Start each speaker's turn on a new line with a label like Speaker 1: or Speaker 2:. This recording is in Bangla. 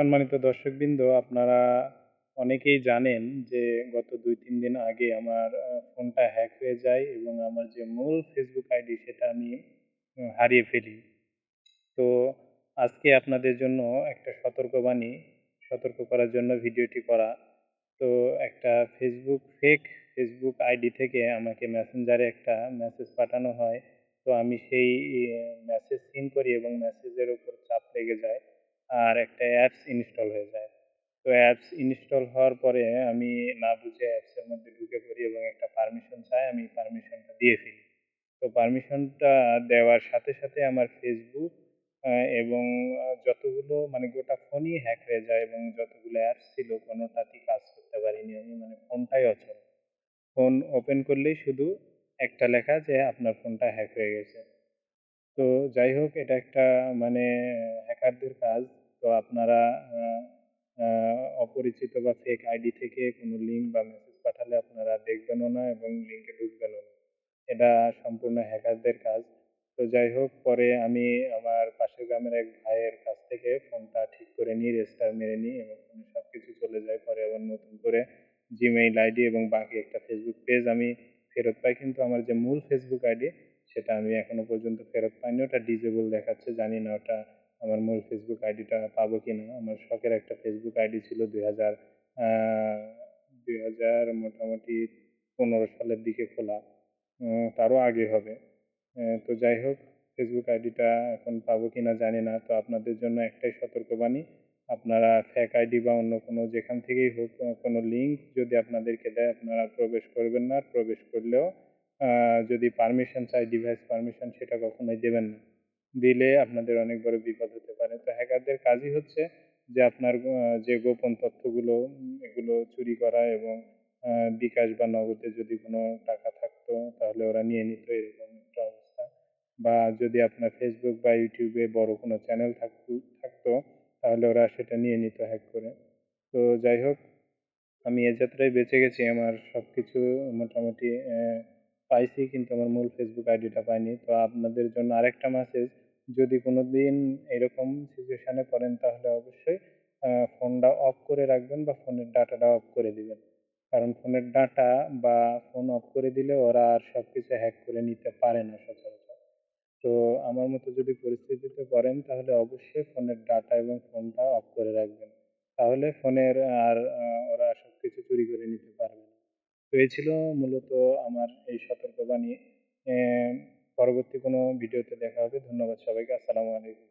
Speaker 1: সম্মানিত দর্শকবৃন্দ, আপনারা অনেকেই জানেন যে গত দুই তিন দিন আগে আমার ফোনটা হ্যাক হয়ে যায় এবং আমার যে মূল ফেসবুক আইডি সেটা আমি হারিয়ে ফেলি। তো আজকে আপনাদের জন্য একটা সতর্কবাণী, সতর্ক করার জন্য ভিডিওটি করা। তো একটা ফেসবুক ফেক ফেসবুক আইডি থেকে আমাকে মেসেঞ্জারে একটা মেসেজ পাঠানো হয়। তো আমি সেই মেসেজ সিন করি এবং মেসেজের ওপর চাপ লেগে যায়। আর একটা অ্যাপস ইনস্টল হয়ে যায়। তো অ্যাপস ইনস্টল হওয়ার পরে আমি না বুঝে অ্যাপসের মধ্যে ঢুকে পড়ি এবং একটা পারমিশন চাই, আমি পারমিশনটা দিয়ে ফেলি। তো পারমিশনটা দেওয়ার সাথে সাথে আমার ফেসবুক এবং যতগুলো মানে গোটা ফোনই হ্যাক হয়ে যায় এবং যতগুলো অ্যাপস ছিল কোনোটাতেই কাজ করতে পারিনি আমি মানে ফোনটাই অচল। ফোন ওপেন করলেই শুধু একটা লেখা যে আপনার ফোনটা হ্যাক হয়ে গেছে। তো যাই হোক, এটা একটা মানে হ্যাকারদের কাজ। তো আপনারা অপরিচিত বা ফেক আইডি থেকে কোনো লিঙ্ক বা মেসেজ পাঠালে আপনারা দেখবেনও না এবং লিঙ্কে ঢুকবেনও না। এটা সম্পূর্ণ হ্যাকারদের কাজ। তো যাই হোক, পরে আমি আমার পাশের গ্রামের এক ভাইয়ের কাছ থেকে ফোনটা ঠিক করে নিই রেস্টার মেরে নিই এবং সব কিছু চলে যায়। পরে আবার নতুন করে জিমেইল আইডি এবং বাকি একটা ফেসবুক পেজ আমি ফেরত পাই। কিন্তু আমার যে মূল ফেসবুক আইডি সেটা আমি এখনও পর্যন্ত ফেরত পাইনি। ওটা ডিজেবল দেখাচ্ছে, জানি না ওটা আমার মূল ফেসবুক আইডিটা পাবো কি না আমার শখের একটা ফেসবুক আইডি ছিল দুই হাজার দুই হাজার মোটামুটি পনেরো সালের দিকে খোলা। তারও আগে হবে। তো যাই হোক ফেসবুক আইডিটা এখন পাবো কি না জানি না। তো আপনাদের জন্য একটাই সতর্কবাণী, আপনারা ফ্যাক আইডি বা অন্য কোনো যেখান থেকেই হোক কোনো লিঙ্ক যদি আপনাদেরকে দেয়, আপনারা প্রবেশ করবেন না। প্রবেশ করলেও যদি পারমিশন চাই ডিভাইস পারমিশন সেটা কখনোই দেবেন না। দিলে আপনাদের অনেক বড় বিপদ হতে পারে। তো হ্যাকারদের কাজই হচ্ছে যে আপনার যে গোপন তথ্যগুলো, এগুলো চুরি করা এবং বিকাশ বা নগদে যদি কোনো টাকা থাকতো তাহলে ওরা নিয়ে নিত, এরকম একটা অবস্থা। বা যদি আপনার ফেসবুক বা ইউটিউবে বড় কোনো চ্যানেল থাকতো থাকতো তাহলে ওরা সেটা নিয়ে নিত হ্যাক করে। তো যাই হোক, আমি এ যাত্রায় বেঁচে গেছি, আমার সব কিছু মোটামুটি পাইছি, কিন্তু আমার মূল ফেসবুক আইডিটা পাইনি। তো আপনাদের জন্য আরেকটা মেসেজ যদি কোনো দিন এরকম সিচুয়েশানে পড়েন, তাহলে অবশ্যই ফোনটা অফ করে রাখবেন বা ফোনের ডাটাটা অফ করে দিবেন। কারণ ফোনের ডাটা বা ফোন অফ করে দিলে ওরা আর সব কিছু হ্যাক করে নিতে পারে না সচরাচর। তো আমার মতো যদি পরিস্থিতিতে পড়েন, তাহলে অবশ্যই ফোনের ডাটা এবং ফোনটা অফ করে রাখবেন। তাহলে ফোনের আর ওরা সব কিছু চুরি করে নিতে পারবে না। তো এই ছিল মূলত আমার এই সতর্কবাণী। পরবর্তী কোনো ভিডিওতে দেখা হবে। ধন্যবাদ সবাইকে। আসসালামু আলাইকুম।